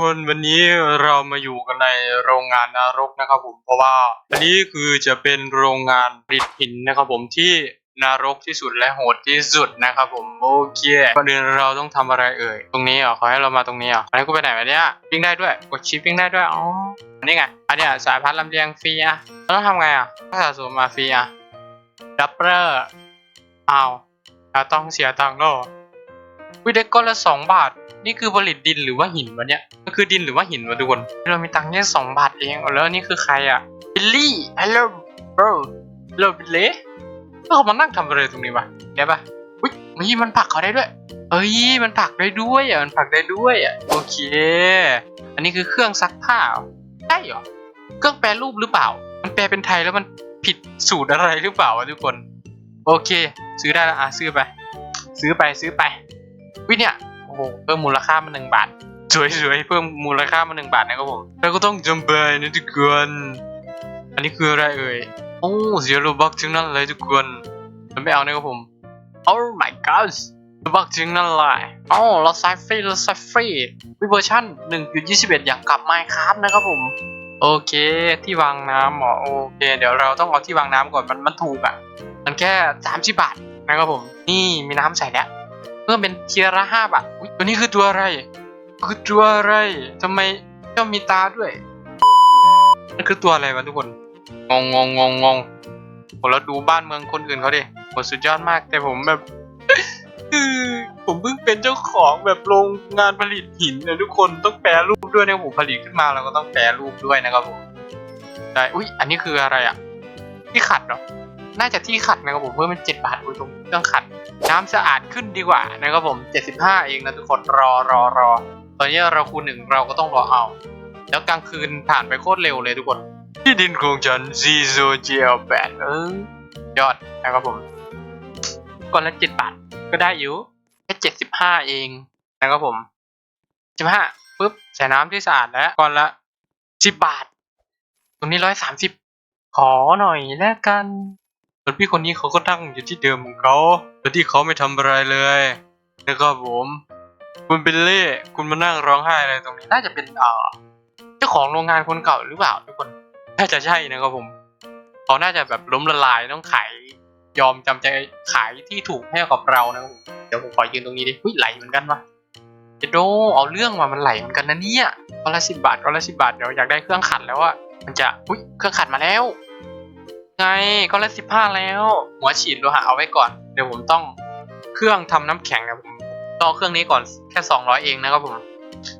คนวันนี้เรามาอยู่กันในโรงงานนรกนะครับผมเพราะว่าอันนี้คือจะเป็นโรงงานผลิตหินนะครับผมที่นรกที่สุดและโหดที่สุดนะครับผมโอเคก่อนอื่นเราต้องทำอะไรเอ่ยตรงนี้เหรอขอให้เรามาตรงนี้เหรออันนี้กูไปไหนวะเนี่ยวิ่งได้ด้วยกดชิปวิ่งได้ด้วยอ๋ออันนี้ไงอันเนี้ยสายพันธุ์ลำเลียงฟรีอะต้องทำไงอะถ้าสะสมมาฟรีอะดับเบิลอ้าวเราต้องเสียตังค์แล้วเหรอวิได้ก้อนละสองบาท นี่คือผลิตดินหรือว่าหินวะเนี่ยมันคือดินหรือว่าหินวะทุกคนเรามีตังค์แค่สองบาทเองแล้วนี่คือใครอะบิลลี่ฮัลโหลบรฮัลโหลบิลลี่แล้วเขามานั่งทำอะไรตรงนี้วะแกปะอุ้ยมีมันผลักเขาได้ด้วย เอ้ยมันผลักได้ด้วยอะมันผลักได้ด้วยอะโอเค อันนี้คือเครื่องซักผ้าใช่เหรอเครื่องแปรรูปหรือเปล่า มันแปลเป็นไทยแล้วมันผิดสูตรอะไรหรือเปล่าวะทุกคน โอเค ซื้อได้แล้วอะซื้อไป ซื้อไปซื้อไปวิเนี่ย โอ้โหเพิ่มมูลค่ามาหนึ่งบาทสวยๆเพิ่มมูลค่ามาหนึ่งบาทนะครับผมแล้วก็ต้องจำเป็นนะทุกคนอันนี้คืออะไรเอ่ยโอ้เสียโลบักทั้งนั้นเลยทุกคนมันไม่เอานะครับผม Oh my god โลบักทั้งนั้นเลยอ๋อเราไซฟรีเราไซฟรีวิเวอร์ชัน1.21 อย่างกับ Minecraft นะครับผม โอเค ที่วางน้ำหรอโอเค เดี๋ยวเราต้องเอาที่วางน้ำก่อน มันมันถูกอะ มันแค่ 30 บาทนะครับผม นี่มีน้ำใส่แล้ว พิ่มเป็นเทียละห้าบาทตัวนี้คือตัวอะไร คือตัวอะไรทำไมเจ้ามีตาด้วยนั่นคือตัวอะไรวะทุกคนงงงงงงงงผมเราดูบ้านเมืองคนอื่นเขาดิผมสุดยอดมากแต่ผมแบบคือผมเพิ่งเป็นเจ้าของแบบโรงงานผลิตหินนะทุกคนต้องแปรรูปด้วยนะผมผลิตขึ้นมาเราก็ต้องแปรรูปด้วยนะครับผมได้อุ้ยอันนี้คืออะไรอะ ที่ขัดเหรอ น่าจะที่ขัดนะครับผมเพิ่มเป็นเจ็ดบาทอุ้ยตรงเครื่องขัด น้ำสะอาดขึ้นดีกว่านะครับผม 75 เองนะทุกคนรอรอรอตอนนี้เราคูณหนึ่งเราก็ต้องรอเอา แล้วกลางคืนผ่านไปโคตรเร็วเลยทุกคน ที่ดินของฉันซีโซเจลแปดเออยอดนะครับผมก่อนละเจ็ดบาทก็ได้อยู่แค่เจ็ดสิบห้าเองนะครับผมสิบห้าปุ๊บใส่น้ำที่สะอาดแล้วก่อนละสิบบาท ตรงนี้ร้อยสามสิบขอหน่อยแล้วกัน วนพี่คนนี้เขาก็ตั้งอยู่ที่เดิมของเขาโดยที่เขาไม่ทำอะไรเลยนะครับผมคุณเบลเล่คุณมานั่งร้องไห้อะไรตรงนี้น่าจะเป็นเอ่อเจ้าของโรงงานคนเก่าหรือเปล่าทุกคนน่าจะใช่นะครับผมเขาน่าจะแบบล้มละลายต้องขายยอมจำใจขายที่ถูกให้กับเรานะครับเดี๋ยวผมขอยืนตรงนี้ดิหุ้ยไหลเหมือนกันวะเจโดเอาเรื่องมามันไหลเหมือนกันนะเนี่ยก้อนละสิบบาทก้อนละสิบบาทเดี๋ยวอยากได้เครื่องขัดแล้วอะมันจะหุ้ยเครื่องขัดมาแล้ว ไงก็ละสิบห้าแล้ว หัวฉีดโลหะเอาไว้ก่อน เดี๋ยวผมต้องเครื่องทำน้ำแข็งนะผมต้อเอาเครื่องนี้ก่อนแค่สองร้อยเองนะครับผม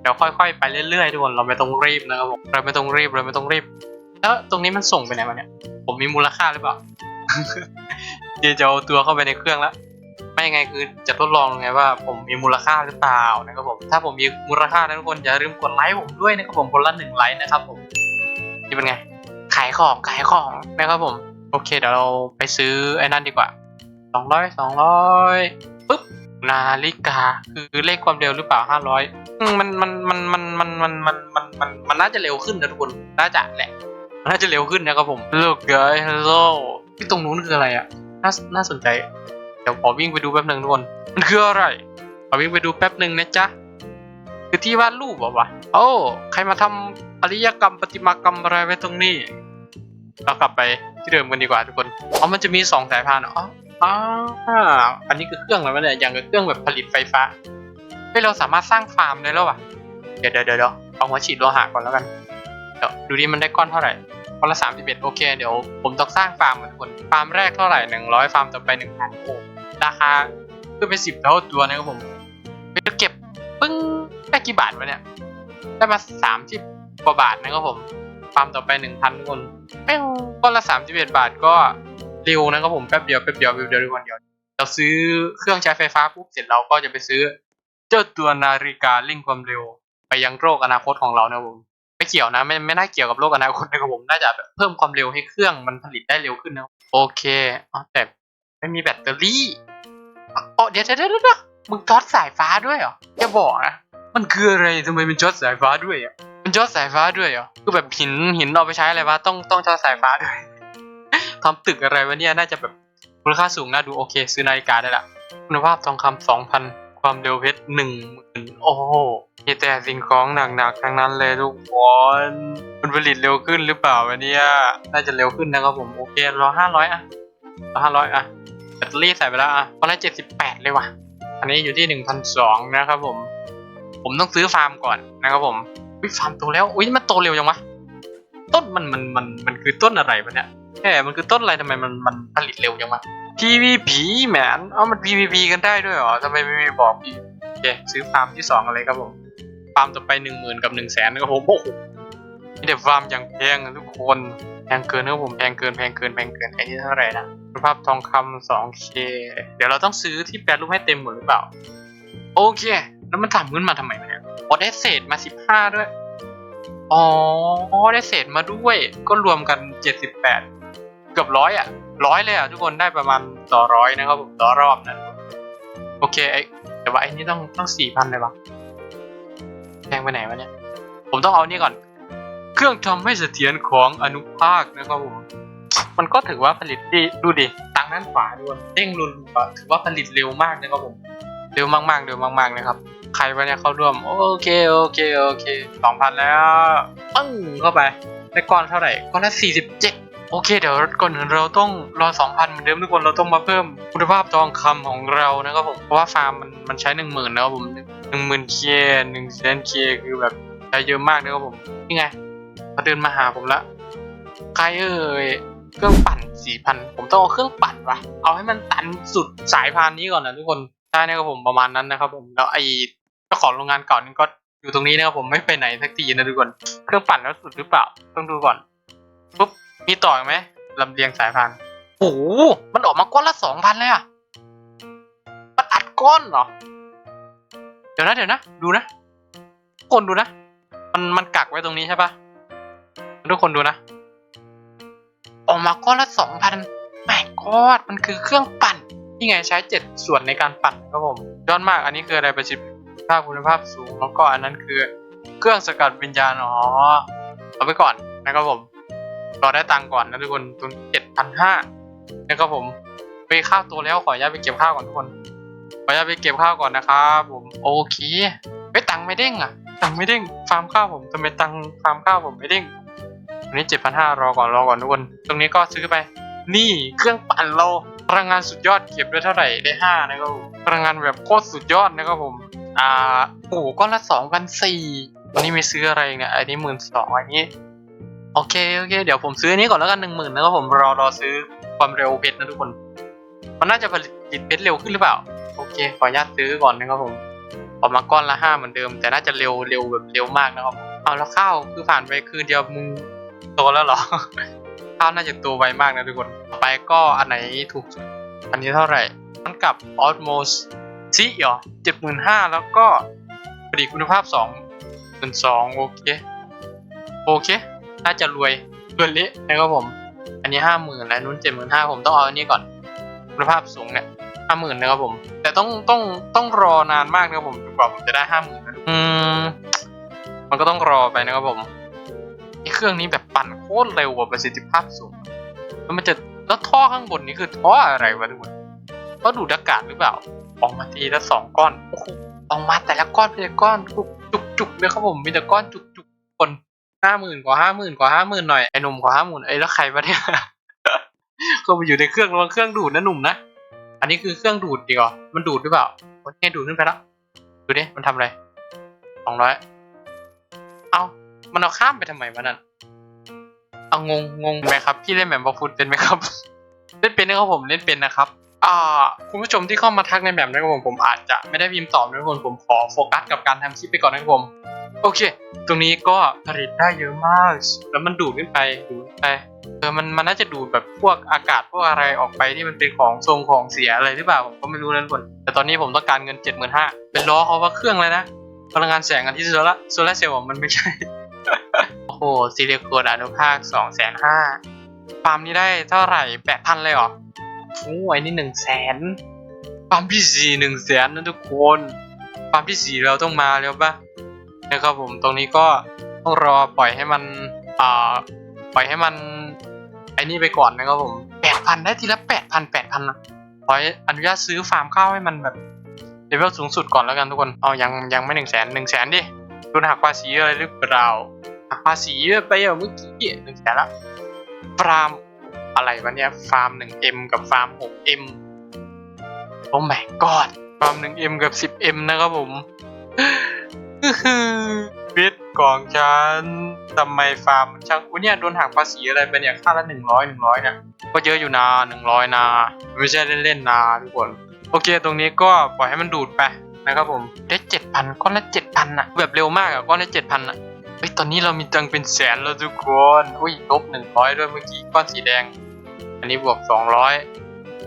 เดี๋ยวค่อยๆไปเรื่อยๆทุกคนเราไม่ต้องรีบนะครับผมเราไม่ต้องรีบเราไม่ต้องรีบ แล้วตรงนี้มันส่งไปไหนมาเนี่ย ผมมีมูลค่าหรือเปล่าเดี๋ยวจะเอาตัวเข้าไปในเครื่องแล้วไม่ไงคือจะทดลองไงว่า ผมมีมูลค่าหรือเปล่านะครับผมถ้าผมมีมูลค่านะทุกคนอย่าลืมกดไลค์ผมด้วยนะครับผมคนละหนึ่งไลค์นะครับผมนี่เป็นไง ขายของขายของนะครับผม โอเคเดี๋ยวเราไปซื้อไอ้นั่นดีกว่าสองร้อยสองร้อยปึ๊บนาฬิกาคือเลขความเร็วหรือเปล่าห้าร้อยมันมันมันมันมันมันมันมันมันมันน่าจะเร็วขึ้นนะทุกคนน่าจะแหละน่าจะเร็วขึ้นนะครับผม Look guys hello ที่ตรงนู้นคืออะไรอะน่าน่าสนใจ เดี๋ยวขอวิ่งไปดูแป๊บหนึ่งทุกคนมันคืออะไรขอวิ่งไปดูแป๊บหนึ่งนะจ๊ะคือที่วาดรูปเหรอวะโอ้ใครมาทำอริยกรรมประติมากรรมอะไรไว้ตรงนี้ เรากลับไปที่เดิมกันดีกว่าทุกคนอ๋อมันจะมีสองสายพานเหรออ๋ออ๋ออันนี้คือเครื่องอะไรวเนี่ยอย่างกับเครื่องแบบผลิตไฟฟ้าเฮ้ยเราสามารถสร้างฟาร์มได้แล้ววะเดี๋ยวเดี๋ยวเดี๋ยวเอาหัวฉีดโลหะก่อนแล้วกันเดี๋ยวดูดิมันได้ก้อนเท่าไหร่ก้อนละสามสิบเอ็ดโอเคเดี๋ยวผมต้องสร้างฟาร์มเหมือนคนฟาร์มแรกเท่าไหร่หนึ่งร้อยฟาร์มต่อไปหนึ่งพันโอ้ราคาขึ้นไปสิบเท่าตัวนะครับผมไปเก็บปึ้งได้กี่บาทวะเนี่ยได้มาสามสิบกว่าบาทนะครับผม ฟาร์มต่อไปหนึ่งพันทุกคนเป้งก้อนละสามสิบเอ็ดบาทก็เร็วนะครับผมแป๊บเดียวแป๊บเดียวแป๊บเดียวทุกคนเดียวเราซื้อเครื่องใช้ไฟฟ้าปุ๊บเสร็จเราก็จะไปซื้อ เจ้าตัวนาฬิกาเร่งความเร็ว ไปยังโลกอนาคตของเรานะครับผมไม่เกี่ยวนะไม่ไม่น่าเกี่ยวกับโลกอนาคตนะครับผมน่าจะแบบเพิ่มความเร็วให้เครื่องมันผลิตได้เร็วขึ้นนะโอเคอ๋อแต่ไม่มีแบตเตอรี่อ๋อเดี๋ยวเดี๋ยวเดี๋ยวเดี๋ยวมึงช็อตสายฟ้าด้วยเหรออย่าบอกนะมันคืออะไรทำไมมันช็อตสายฟ้าด้วยอะ มันชอตสายฟ้าด้วยเหรอคือแบบหินหินเอาไปใช้อะไรวะต้องต้องชอตสายฟ้าด้วย ทำตึกอะไรวะเนี่ยน่าจะแบบมูลค่าสูงน่าดูโอเค ซื้อนาฬิกาได้ละคุณภาพทองคำสองพันความเร็วเพชรหนึ่งหมื่นโอ้โหมีแต่สิ่งของหนักๆทั้งนั้นเลยทุกคนมันผลิตเร็วขึ้นหรือเปล่าวะเนี่ยน่าจะเร็วขึ้นนะครับผมโอเครอห้าร้อยอะรอห้าร้อยอะแบตเตอรี่ใส่ไปแล้วอะตอนแรกเจ็ดสิบแปดเลยว่ะ อันนี้อยู่ที่หนึ่งพันสองนะครับผม ผมต้องซื้อฟาร์มก่อนนะครับผม วิฟาร์มโตแล้วอุ้ยมันโตเร็วจังวะต้นมันมันมันมันคือต้นอะไรวะเนี่ยแหมมันคือต้นอะไรทำไมมันมันผลิตเร็วจังวะ PVP แหมนเอ้ามัน PVP กันได้ด้วยเหรอทำไมไม่ม่บอกพี่โอเคซื้อฟาร์มที่สองอะไรครับผมฟาร์มต่อไปหนึ่งหมื่นกับหนึ่งแสนนะครับผมโอ้โหนี่เดี๋ยวฟาร์มอย่างแพงทุกคนแพงเกินนะครับผมแพงเกินแพงเกินแพงเกินไอ้นี่เท่าไหร่นะคุณภาพทองคำสองเคเดี๋ยวเราต้องซื้อที่แปรรูปให้เต็มหมดหรือเปล่า โอเค แล้วมันทำขึ้นมาทำไม อ๋อได้เศษมาสิบห้าด้วย อ๋อ ได้เศษมาด้วย ก็รวมกันเจ็ดสิบแปดเกือบร้อยอะร้อยเลยอะทุกคนได้ประมาณต่อร้อยนะครับผมต่อรอบนะโอเคไอแต่ว่าไอ้นี่ต้องต้องสี่พันเลยวะแพงไปไหนวะเนี่ย ผมต้องเอานี่ก่อน เครื่องทำให้เสถียรของอนุภาคนะครับผมมันก็ถือว่าผลิตดีดูดิตังด้านขวาด้วยเด้งรุนๆถือว่าผลิตเร็วมากนะครับผม เร็วมากๆเร็วมากๆนะครับ ใครวะเนี่ยเข้าร่วม โอเคโอเคโอเคสองพันแล้วปึ้งเข้าไปได้ก้อนเท่าไหร่ก้อนละสี่สิบเจ็ดโอเคเดี๋ยวก่อนอื่นเราต้องรอสองพันเหมือนเดิมทุกคนเราต้องมาเพิ่มคุณภาพทองคำของเรานะครับผมเพราะว่าฟาร์มมันมันใช้หนึ่งหมื่นนะครับผมหนึ่งหมื่นเคหนึ่งแสนเคคือแบบใช้เยอะมากนะครับผมนี่ไงเขาเดินมาหาผมละใครเอ่ยเครื่องปั่นสี่พันผมต้องเอาเครื่องปั่นวะเอาให้มันตันสุดสายพานนี้ก่อนนะทุกคน ใช่นะครับผมประมาณนั้นนะครับ ผมแล้วไอเจ้าของโรงงานเก่านี่ก็อยู่ตรงนี้นะครับผมไม่ไปไหนสักทีนะทุกคนเครื่องปั่นแล้วสุดหรือเปล่า ต้องดูก่อนปุ๊บมีต่ออีกไหมลำเลียงสายพานโอ้โหมันออกมาก้อนละสองพันเลยอะมันอัดก้อนเหรอเดี๋ยวนะเดี๋ยวนะดูนะทุกคนดูนะ มันมันกักไว้ตรงนี้ใช่ปะทุกคนดูนะ ออกมาก้อนละสองพันแม่กอดมันคือเครื่องปั่น นี่ไงใช้เจ็ดส่วนในการปั่นครับผมยอดมากอันนี้คืออะไรประสิทธิภาพคุณภาพสูงแล้วก็อันนั้นคือ เครื่องสกัดวิญญาณอ๋อเอาไปก่อนนะครับผมรอได้ตังก่อนนะทุกคนตุนเจ็ดพันห้านะครับผมไปข้าวตัวแล้วขออนุญาตไปเก็บข้าวก่อนทุกคน ขออนุญาตไปเก็บข้าวก่อนนะครับผมโอเคเฮ้ตังไม่เด้งอะ ตังไม่เด้งฟาร์มข้าวผมทำไมตังฟาร์มข้าวผมไม่เด้งอันนี้เจ็ดพันห้ารอก่อนรอก่อนทุกคน ตรงนี้ก็ซื้อไป นี่เครื่องปั่นเราพลังงานสุดยอดเก็บได้เท่าไหร่ได้ห้านะครับพลังงานแบบโคตรสุดยอดนะครับผม อ่าโอ้ก้อนละสองพันสี่อันนี้ไม่ซื้ออะไรเนี่ยอันนี้หมื่นสองอันนี้ โอเคโอเค เดี๋ยวผมซื้ออันนี้ก่อนแล้วกันหนึ่งหมื่นนะครับผมรอรอซื้อความเร็วเพชรนะทุกคน มันน่าจะผลิตเพชรเร็วขึ้นหรือเปล่า โอเค ขออนุญาตซื้อก่อนนะครับผมออกมาก้อนละห้าเหมือนเดิม แต่น่าจะเร็วเร็วแบบเร็วมากนะครับ เอาแล้วข้าวคือผ่านไปคืนเดียวมึงโตแล้วเหรอ ข้าวน่าจะตัวไวมากนะทุกคนต่อไปก็อันไหนถูกสุด อันนี้เท่าไหร่มันกับ Osmos ซิเหรอเจ็ดหมื่นห้าแล้วก็ผลิตคุณภาพสองหมื่นสองโอเค โอเค น่าจะรวยรวยเละนะครับผม อันนี้ห้าหมื่นและนู้นเจ็ดหมื่นห้าผมต้องเอาอันนี้ก่อน คุณภาพสูงเนี่ยห้าหมื่นนะครับผม แต่ต้องต้องต้องรอนานมากนะครับผมจนกว่าผมจะได้ห้าหมื่นอืมมันก็ต้องรอไปนะครับผมไอ้ เครื่องนี้แบบปั่นโคตรเร็วกว่าประสิทธิภาพสูง แล้วมันจะแล้วท่อข้างบนนี้คือท่ออะไรวะทุกคนท่อดูดอากาศหรือเปล่า ออกมาทีละสองก้อนโอ้โหออกมาแต่ละก้อนเป็นก้อนจุกจุกเลยครับผมมีแต่ก้อนจุกจุกคนห้าหมื่นกว่าห้าหมื่นกว่าห้าหมื่นหน่อยไอ้หนุ่มกว่าห้าหมื่นไอ้แล้วใครวะเนี่ยก็มาอยู่ในเครื่องระวังเครื่องดูดนะหนุ่มนะอันนี้คือเครื่องดูดดีกว่ามันดูดหรือเปล่าโอเคดูดขึ้นไปแล้วดูดิมันทำอะไรสองร้อยเอา มันเอาข้ามไปทำไมวะนั่นเอางงงงไหมครับ พี่เล่นแบบบอฟุตเป็นไหมครับ เล่นเป็นนะครับผมเล่นเป็นนะครับ อ่า คุณผู้ชมที่เข้ามาทักในแบบนะครับผมผมอาจจะไม่ได้พิมพ์ตอบนะครับผมผมขอโฟกัสกับการทำคลิปไปก่อนนะครับผม โอเค ตรงนี้ก็ผลิตได้เยอะมาก แล้วมันดูดขึ้นไปดูดไปเออมันมันน่าจะดูดแบบพวกอากาศพวกอะไรออกไปที่มันเป็นของทรงของเสียอะไรหรือเปล่าผมก็ไม่รู้นะทุกคนแต่ตอนนี้ผมต้องการเงินเจ็ดหมื่นห้าเป็นล้อเขาว่าเครื่องเลยนะพลังงานแสงอาทิตย์โซล่าโซล่าเซลล์มันไม่ใช่ ซีเรียโคดอนุภาคสองแสนห้าฟาร์มนี้ได้เท่าไหร่แปดพันเลยเหรอโอ้ยนี่หนึ่งแสนฟาร์มที่สี่หนึ่งแสนนะทุกคนฟาร์มที่สี่เราต้องมาแล้วปะนะครับผมตรงนี้ก็ต้องรอปล่อยให้มันอ่าปล่อยให้มันไอ้นี่ไปก่อนนะครับผมแปดพันได้ทีละแปดพันแปดพันขออนุญาตซื้อฟาร์มข้าวให้มันแบบเลเวลสูงสุดก่อนแล้วกันทุกคน เอายังยังไม่หนึ่งแสนหนึ่งแสนดิโดนหักภาษีอะไรหรือเปล่า หักภาษีเยอะไปเหรอเมื่อกี้หนึ่งแสนละฟาร์มอะไรวะเนี่ยฟาร์มหนึ่งเอ็มกับฟาร์มหกเอ็มโอ้ my god ฟาร์มหนึ่งเอ็มกับสิบเอ็มนะครับผมบิดกองฉันทำไมฟาร์มมันช่างกูเนี่ยโดนหักภาษีอะไรไปเนี่ยค่าละหนึ่งร้อยหนึ่งร้อยเนี่ยก็เยอะอยู่นะหนึ่งร้อยนะไม่ใช่เล่นๆนะทุกคนโอเคตรงนี้ก็ปล่อยให้มันดูดไปนะครับผมได้เจ็ดพันก้อนละเจ็ดพันอะแบบเร็วมากอะก้อนละเจ็ดพันอะ เฮ้ยตอนนี้เรามีตังเป็นแสนแล้วทุกคน อุ้ยลบหนึ่งร้อยด้วยเมื่อกี้ก้อนสีแดง อันนี้บวกสองร้อย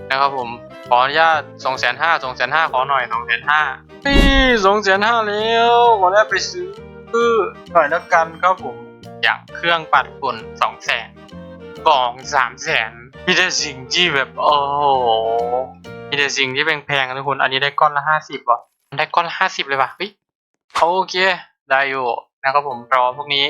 นะครับผม ขออนุญาตสองแสนห้าสองแสนห้าขอหน่อยสองแสนห้านี่สองแสนห้าแล้วขออนุญาตไปซื้อหน่อยแล้วกันครับผม อย่างเครื่องปัดฝุ่นสองแสนกล่องสามแสนมีแต่สิ่งที่แบบโอ้โหมีแต่สิ่งที่แพงๆนะทุกคน อันนี้ได้ก้อนละห้าสิบว่ะได้ก้อนละห้าสิบเลยว่ะเฮ้ยโอเค ได้อยู่ นะครับผมรอพวกนี้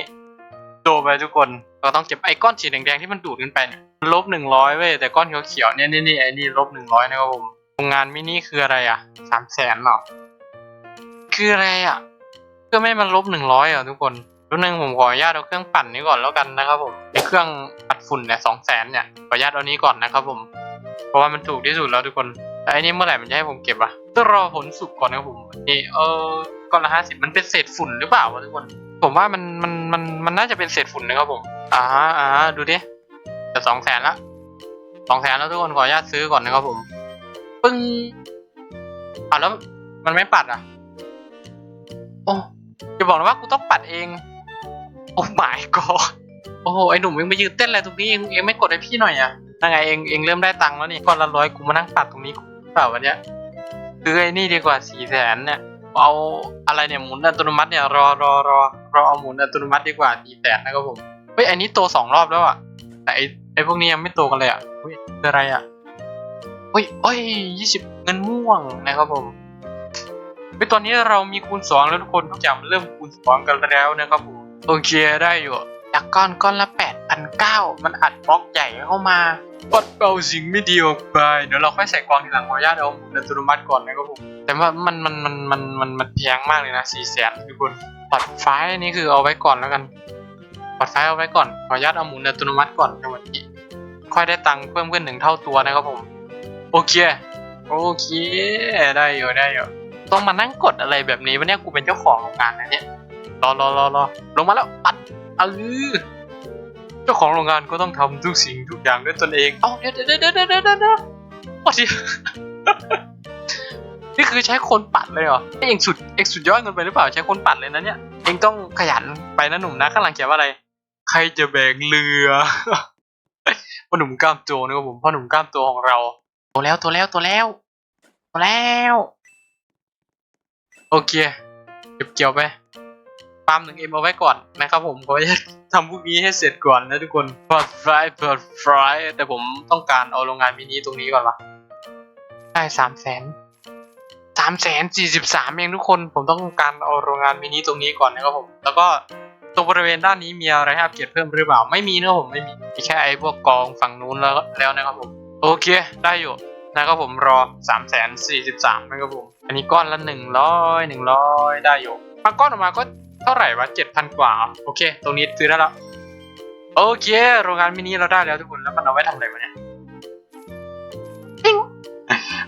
โดไปทุกคนเราต้องเก็บไอ้ก้อนสีแดงๆที่มันดูดขึ้นไปเนี่ยลบหนึ่งร้อยเว้ยแต่ก้อนเขียวๆเนี่ยนี่นี่ไอ้นี่ลบหนึ่งร้อยนะครับผมโรงงานมินิคืออะไรอะสามแสนหรอคืออะไรอะเพื่อไม่มันลบหนึ่งร้อยอะทุกคนรุ่นหนึ่งผมขออนุญาตเอาเครื่องปั่นนี้ก่อนแล้วกันนะครับผมไอ้เครื่องปัดฝุ่นเนี่ยสองแสนเนี่ยขออนุญาตเอานี้ก่อนนะครับผม เพราะว่ามันถูกที่สุดแล้วทุกคนแต่อันนี้เมื่อไหร่มันจะให้ผมเก็บอะต้องรอผลสุกก่อนนะครับผมนี่เออก้อนละห้าสิบมันเป็นเศษฝุ่นหรือเปล่าวะทุกคน ผมว่ามันมันมันมันน่าจะเป็นเศษฝุ่นนะครับผม อ่าอ่าดูดิแต่สองแสนละสองแสนแล้วทุกคนขออนุญาตซื้อก่อนนะครับผม ปึ้งอะแล้วมันไม่ปัดอะ โอ้จะบอกนะว่ากูต้องปัดเอง โอ้ my god โอ้โหไอหนุ่มเองไปยืนเต้นอะไรตรงนี้เองเองไม่กดให้พี่หน่อยอะยังไงเองเองเริ่มได้ตังค์แล้วนี่ก้อนละร้อยกูมานั่งปัดตรงนี้เปล่าวะเนี่ยคือไอ้นี่ดีกว่าสี่แสนเนี่ยเอาอะไรเนี่ยหมุนอัตโนมัติเนี่ยรอรอรอ เรอเอาหมุนอัตโนมัติดีกว่าสี่แสนนะครับผมเฮ้ยอันนี้โตสองรอบแล้วอะ แต่ไอไอพวกนี้ยังไม่โตกันเลยอะเฮ้ยคืออะไรอะเฮ้ยเฮ้ยยี่สิบเงินม่วงนะครับผมเฮ้ยตอนนี้เรามีคูณสองแล้วทุกคนทุกอย่างมันเริ่มคูณสองกันแล้วนะครับผมโอเคได้อยู่จากก้อนก้อนละแปดพันเก้ามันอัดบล็อกใหญ่เข้ามาปัดเป่าสิ่งไม่ดีออกไปเดี๋ยวเราค่อยใส่กองทีหลังขออนุญาตเอาหมุนอัตโนมัติก่อนนะครับผมแต่ว่ามันมันมันมันมันมันแพงมากเลยนะสี่แสนทุกคน ปัดไฟนี่คือเอาไว้ก่อนแล้วกัน ปัดไฟเอาไว้ก่อน ขออนุญาตเอาหมุนอัตโนมัติก่อนในวันนี้ค่อยได้ตังค์เพิ่มขึ้นหนึ่งเท่าตัวนะครับผม โอเค โอเค ได้อยู่ได้อยู่ ต้องมานั่งกดอะไรแบบนี้วะเนี่ยกูเป็นเจ้าของโรงงานนะเนี่ยรอรอรอรอลงมาแล้วปัดเออเจ้าของโรงงานก็ต้องทำทุกสิ่งทุกอย่างด้วยตนเอง เอ้าเดี๋ยวเดี๋ยวเดี๋ยวเดี๋ยวเดี๋ยวเดี๋ยวโอ้ดิ นี่คือใช้คนปัดเลยเหรอเองสุดเองสุดยอดเกินไปหรือเปล่าใช้คนปัดเลยนะเนี่ยเองต้องขยันไปนะหนุ่มนะข้างหลังเขียนว่าอะไร ใครจะแบกเรือพ่อหนุ่มกล้ามโจนะครับผมพ่อหนุ่มกล้ามโจของเราตัวแล้วตัวแล้วตัวแล้วตัวแล้วโอเคเก็บเกี่ยวไปฟาร์มหนึ่งเอ็มเอาไว้ก่อนนะครับผมขออนุญาตทำพวกนี้ให้เสร็จก่อนนะทุกคนเปิดไฟเปิดไฟแต่ผมต้องการเอาโรงงานมินิตรงนี้ก่อนวะได้สามแสนามแสนสี่สิบสามเองทุกคน ผมต้องการเอาโรงงานมินิตรงนี้ก่อนนะครับผม แล้วก็ตรงบริเวณด้านนี้มีอะไรให้อัปเกรดเพิ่มหรือเปล่า ไม่มีนะผมไม่มี มีแค่ไอ้พวกกองฝั่งนู้นแล้วแล้วนะครับผม โอเค ได้อยู่นะครับผมรอสามแสนสี่สิบสามนะครับผม อันนี้ก้อนละหนึ่งร้อยหนึ่งร้อยได้อยู่มาก้อนออกมาก็เท่าไหร่วะเจ็ดพันกว่า โอเค ตรงนี้ซื้อได้แล้ว โอเค โรงงานมินิเราได้แล้วทุกคน แล้วมันเอาไว้ทำอะไรวะเนี่ย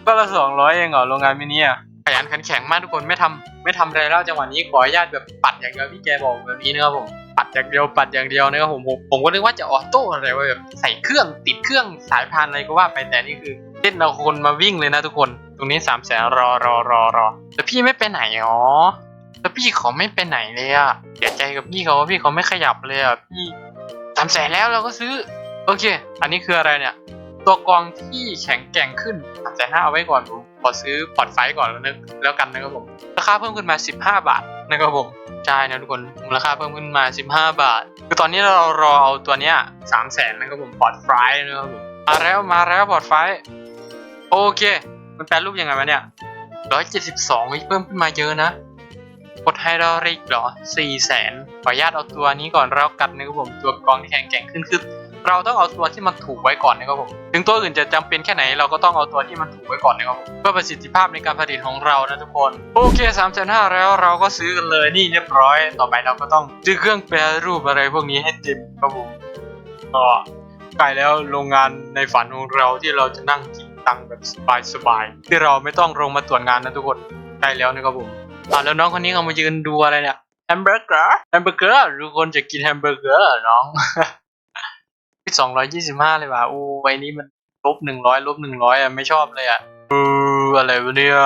ก็ละสองร้อยเองเหรอโรงงานมินิอะขยันขันแข็งมากทุกคนไม่ทำไม่ทำอะไรแล้วจังหวะนี้ขออนุญาตแบบปัดอย่างเดียวพี่แกบอกแบบนี้นะครับผมปัดอย่างเดียวปัดอย่างเดียวนะครับผมผมผมก็นึกว่าจะออโต้อะไรวะแบบใส่เครื่องติดเครื่องสายพานอะไรก็ว่าไปแต่นี่คือเล่นเอาคนมาวิ่งเลยนะทุกคน ตรงนี้สามแสนรอรอรอรอแต่พี่ไม่ไปไหนอ๋อแต่พี่เขาไม่ไปไหนเลยอะเสียใจกับพี่เขาว่าพี่เขาไม่ขยับเลยอะพี่สามแสนแล้วเราก็ซื้อ โอเค อันนี้คืออะไรเนี่ย ตัวกรองที่แข็งแกร่งขึ้นแสนห้าเอาไว้ก่อนผมขอซื้อพอร์ตไฟก่อนแล้วนึกแล้วกันนะครับผม ราคาเพิ่มขึ้นมา 15 บาทนะครับผมใช่นะทุกคนมูลค่าเพิ่มขึ้นมา 15 บาท คือตอนนี้เรารอเอาตัวเนี้ยสามแสนนะครับผมพอร์ตไฟนะครับผมมาแล้วมาแล้วพอร์ตไฟโอเค มันแปลรูปยังไงวะเนี่ยร้อยเจ็ดสิบสองเพิ่มขึ้นมาเยอะนะกดไฮดรอลิกเหรอสี่แสนขออนุญาตเอาตัวนี้ก่อนแล้วกันนะครับผมตัวกรองที่แข็งแกร่งขึ้นคือ เราต้องเอาตัวที่มันถูกไว้ก่อนนะครับผมถึงตัวอื่นจะจำเป็นแค่ไหนเราก็ต้องเอาตัวที่มันถูกไว้ก่อนนะครับผมเพื่อประสิทธิภาพในการผลิตของเรานะทุกคนโอเค3ามแสนห้าแล้วเราก็ซื้อกันเลยนี่เรียบร้อย ต่อไปเราก็ต้องซื้อเครื่องแปรรูปอะไรพวกนี้ให้เต็มครับผมก็ใกล้แล้วโรงงานในฝันของเราที่เราจะนั่งกินตังแบบสบายๆที่เราไม่ต้องลงมาตรวจงานนะทุกคนใกล้แล้วนะครับผมอ่าแล้วน้องคนนี้เขามายืนดูอะไรเนี่ยแฮมเบอร์เกอร์แฮมเบอร์เกอร์ทุกคนจะกินแฮมเบอร์เกอร์น้อง สองร้อยยี่สิบห้าเลยว่ะอู้ใบนี้มันลบหนึ่งร้อยลบหนึ่งร้อยอะไม่ชอบเลยอะเอออะไรวะเนี่ย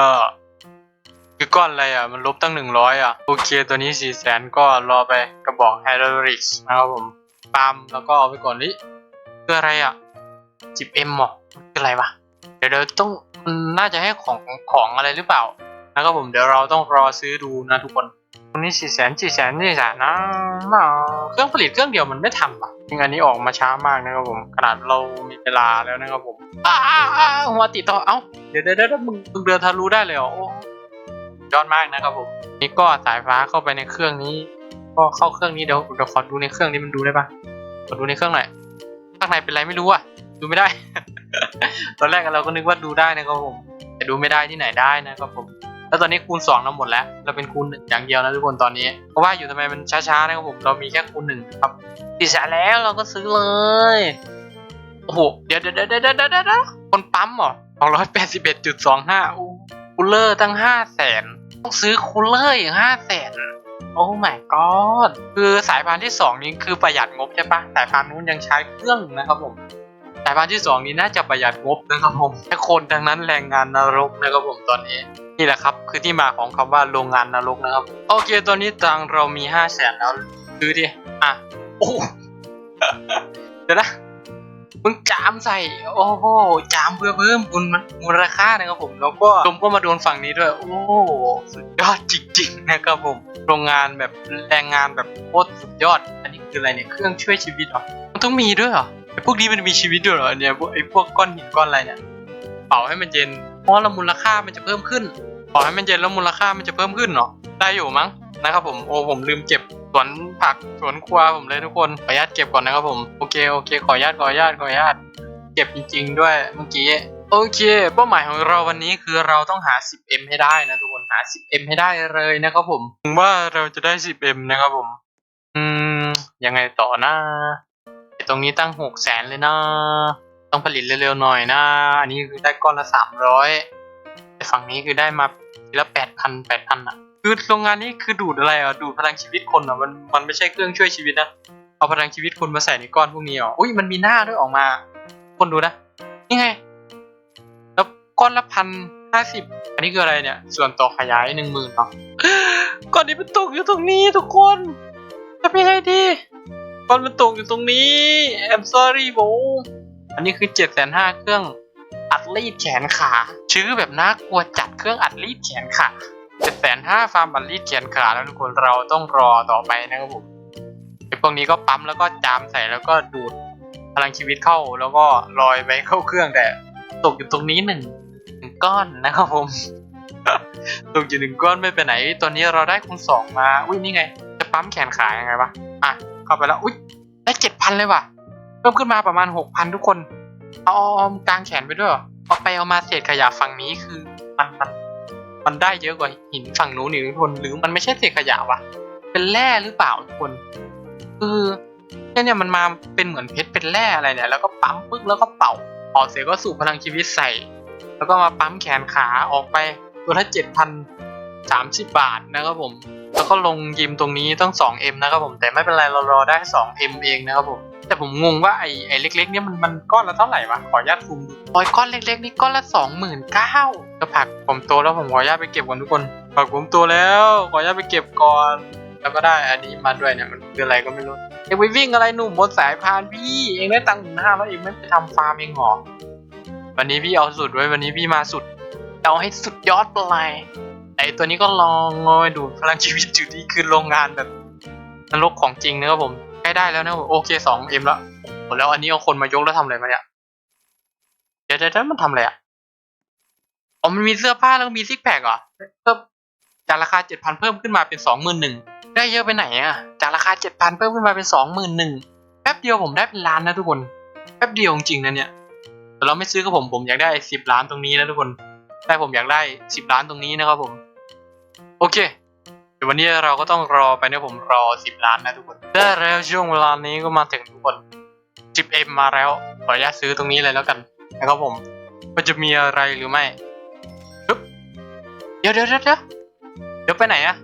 คือก้อนอะไรอะ มันลบตั้งหนึ่งร้อยอะ โอเค ตัวนี้สี่แสนก็รอไปกระบอกไฮดรอลิกนะครับผมปาล์มแล้วก็เอาไปก่อนนี่คืออะไรอะจิบเอ็มหรอคืออะไรวะเดี๋ยวเดี๋ยวต้องนน่าจะให้ของของอะไรหรือเปล่านะครับผมเดี๋ยวเราต้องรอซื้อดูนะทุกคน ตรงนี้สี่แสนสี่แสนสี่แสนนะเครื่องผลิตเครื่องเดียวมันไม่ทันป่ะจริงอันนี้ออกมาช้ามากนะครับผมขนาดเรามีเวลาแล้วนะครับผมอ้าอ้าอ้าหัวติดต่อเอ้าเดี๋ยวเดี๋ยวเดี๋ยวมึงมึงเดินทะลุได้เลยเหรอโอ้ยอดมากนะครับผมนี่ก็สายฟ้าเข้าไปในเครื่องนี้ ก็เข้าเครื่องนี้เดี๋ยวเดี๋ยวขอดูในเครื่องนี้มันดูได้ปะขอดูในเครื่องหน่อยข้างในเป็นไรไม่รู้อะดูไม่ได้ ตอนแรกเราก็นึกว่าดูได้นะครับผมแต่ดูไม่ได้ที่ไหนได้นะครับผม แล้วตอนนี้คูณ2เราหมดแล้ว เราเป็นคูณหนึ่งอย่างเดียวนะทุกคนตอนนี้ เพราะว่าอยู่ทำไมมันช้าๆนะครับผม เรามีแค่คูณหนึ่งครับติดสาแล้วเราก็ซื้อเลย โอ้โหเดี๋ยวเดี๋ยวเดี๋ยวเดี๋ยวเดี๋ยวเดี๋ยวคนปั๊มเหรอสองร้อยแปดสิบเอ็ดจุดสองห้าอู้คูลเลอร์ตั้งห้าแสนต้องซื้อคูลเลอร์อย่างห้าแสนโอ้ my god คือสายพานที่สองนี้คือประหยัดงบใช่ปะสายพานนู้นยังใช้เครื่องนะครับผมสายพานที่สองนี้น่าจะประหยัดงบนะครับผมแต่คนดังนั้นแรงงานนรกนะครับผมตอนนี้ นี่แหละครับ คือที่มาของคำว่าโรงงานนรกนะครับ โอเค ตอนนี้ตังเรามีห้าแสนแล้วซื้อดิ อะ โอ้เดี๋ยวนะ มึงจามใส่ โอ้โห จามเพื่อเพิ่มคุณมูลค่านะครับผม แล้วก็ลมก็มาโดนฝั่งนี้ด้วย โอ้สุดยอดจริงๆนะครับผม โรงงานแบบแรงงานแบบโคตรสุดยอด อันนี้คืออะไรเนี่ย เครื่องช่วยชีวิตเหรอ มันต้องมีด้วยเหรอ ไอพวกนี้มันมีชีวิตด้วยเหรอเนี่ยไอพวกก้อนหินก้อนอะไรเนี่ย เป่าให้มันเย็น เพราะล้วมูลค่ามันจะเพิ่มขึ้นเป่าให้มันเย็นแล้วมูลค่ามันจะเพิ่มขึ้นเนาะได้อยู่มั้งนะครับผมโอ้ผมลืมเก็บสวนผักสวนครัวผมเลยทุกคนขออนุญาตเก็บก่อนนะครับผมโอเคโอเคขออนุญาตขออนุญาตขออนุญาตเก็บจริง ๆ ด้วยเมื่อกี้โอเคเป้าหมายของเราวันนี้คือเราต้องหา 10m ให้ได้นะทุกคนหา 10m ให้ได้เลยนะครับผมถึงว่าเราจะได้ 10m นะครับผม อืมยังไงต่อนะตรงนี้ตั้งหกแสนเลยนะ ต้องผลิตเร็วๆหน่อยนะ อันนี้คือได้ก้อนละสามร้อยแต่ฝั่งนี้คือได้มาทีละแปดพันแปดพันอะ คือโรงงานนี้คือดูดอะไรอะ ดูดพลังชีวิตคนอะ มันมันไม่ใช่เครื่องช่วยชีวิตนะ เอาพลังชีวิตคนมาใส่ในก้อนพวกนี้อะอุ้ยมันมีหน้าด้วยออกมา คนดูนะ นี่ไง แล้วก้อนละพันห้าสิบ อันนี้คืออะไรเนี่ย ส่วนต่อขยายหนึ่งหมื่นเนาะก้อนนี้มันตกอยู่ตรงนี้ทุกคนทำยังไงดีก้อนมันตกอยู่ตรงนี้ I'm sorry โบ อันนี้คือเจ็ดแสนห้าเครื่องอัดรีดแขนขา ชื่อแบบน่ากลัวจัดเครื่องอัดรีดแขนขาเจ็ดแสนห้าฟาร์มอัดรีดแขนขาแล้วทุกคนเราต้องรอต่อไปนะครับผมไอ้พวกนี้ก็ปั๊มแล้วก็จามใส่แล้วก็ดูดพลังชีวิตเข้าแล้วก็ลอยไปเข้าเครื่องแต่ตกอยู่ตรงนี้หนึ่งหนึ่งก้อนนะครับผมตกอยู่หนึ่งก้อนไม่ไปไหน ตอนนี้เราได้คูณสองมา อุ้ยนี่ไง จะปั๊มแขนขายังไงวะ อะ เข้าไปแล้ว อุ้ยได้เจ็ดพันเลยว่ะ เพิ่มขึ้นมาประมาณหกพันทุกคนเอาออากลางแขนไปด้วยเอาไปเอามาเศษขยะฝั่งนี้คือมันมันมันได้เยอะกว่าหินฝั่งนู้นอีกทุกคนหรือมันไม่ใช่เศษขยะวะเป็นแร่หรือเปล่าทุกคนคือเนี่ยเนี่ยมันมาเป็นเหมือนเพชรเป็นแร่อะไรเนี่ยแล้วก็ปั๊มปึ๊กแล้วก็เป่าออกเสร็จก็สูบพลังชีวิตใส่ แล้วก็มาปั๊มแขนขาออกไปตัวละเจ็ดพันสามสิบบาทนะครับผม แล้วก็ลงยิมตรงนี้ต้อง 2M นะครับผมแต่ไม่เป็นไรเรารอได้ 2M เองนะครับผม แต่ผมงงว่าไอ้ไอ้เล็กๆเนี่ยมันมันก้อนละเท่าไหร่วะขออนุญาตซูมดูโอ้ยก้อนเล็กๆนี่ก้อนละสองหมื่นเก้าก็ผักผมโตแล้วผมขออนุญาตไปเก็บก่อนทุกคนผักผมโตแล้วขออนุญาตไปเก็บก่อนแล้วก็ได้อันนี้มาด้วยเนี่ยมันคืออะไรก็ไม่รู้เอ็งไปวิ่งอะไรหนุ่มบนสายพานพี่เองได้ตังค์หมื่นห้าแล้วเองไม่ไปทำฟาร์มเองเหรอวันนี้พี่เอาสุดไว้วันนี้พี่มาสุดเอาให้สุดยอดไปเลยไอตัวนี้ก็ลองงอยดูพลังชีวิตอยู่นี่คือโรงงานแบบนรกของจริงนะครับผม ใกล้ได้แล้วนะโอเคสองเอ็มแล้วโอแล้วอันนี้เอาคนมายกแล้วทำอะไรมาเนี่ยเดี๋ยวเดี๋ยวมันทำอะไรอะอ๋อมันมีเสื้อผ้าแล้วมีซิกแพคเหรอเพิ่มจากราคาเจ็ดพันเพิ่มขึ้นมาเป็นสองหมื่นหนึ่งได้เยอะไปไหนอะจากราคาเจ็ดพันเพิ่มขึ้นมาเป็นสองหมื่นหนึ่งแป๊บเดียวผมได้เป็นล้านนะทุกคนแป๊บเดียวจริงๆนะเนี่ยแต่เราไม่ซื้อกับผมผมอยากได้สิบล้านตรงนี้นะทุกคนแต่ผมอยากได้สิบล้านตรงนี้นะครับผม โอเค เดี๋ยววันนี้เราก็ต้องรอไปนะผมรอสิบล้านนะทุกคน ได้แล้วช่วงเวลานี้ก็มาถึงทุกคนสิบเอ็มาแล้ว ขออนุญาตซื้อตรงนี้เลยแล้วกันนะครับผม มันจะมีอะไรหรือไม่ปึ๊บเดี๋ยวเดี๋ยวเดี๋ยวเดี๋ยวไปไหนอะ